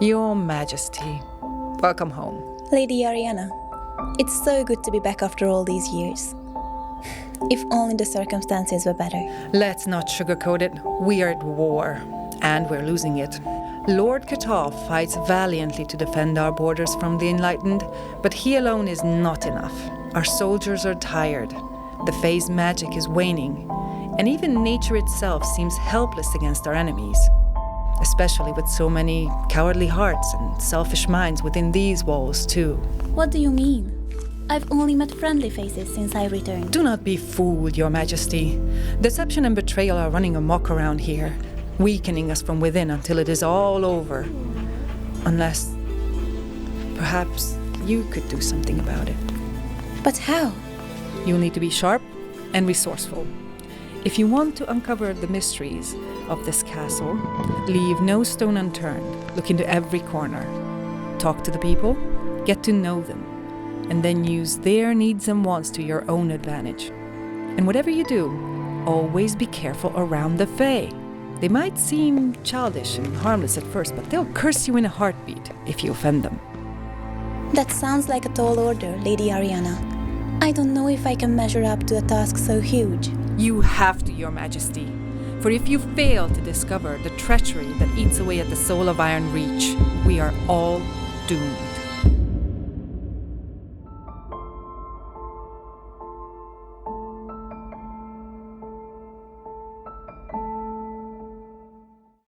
Your Majesty, welcome home. Lady Ariana, it's so good to be back after all these years. If only the circumstances were better. Let's not sugarcoat it. We are at war, and we're losing it. Lord Katov fights valiantly to defend our borders from the Enlightened, but he alone is not enough. Our soldiers are tired. The Fae's magic is waning, and even nature itself seems helpless against our enemies. Especially with so many cowardly hearts and selfish minds within these walls, too. What do you mean? I've only met friendly faces since I returned. Do not be fooled, Your Majesty. Deception and betrayal are running amok around here, weakening us from within until it is all over. Unless. perhaps you could do something about it. But how? You'll need to be sharp and resourceful. If you want to uncover the mysteries of this castle, leave no stone unturned. Look into every corner. Talk to the people, get to know them, and then use their needs and wants to your own advantage. And whatever you do, always be careful around the Fae. They might seem childish and harmless at first, but they'll curse you in a heartbeat if you offend them. That sounds like a tall order, Lady Ariana. I don't know if I can measure up to a task so huge. You have to, Your Majesty. For if you fail to discover the treachery that eats away at the soul of Iron Reach, we are all doomed.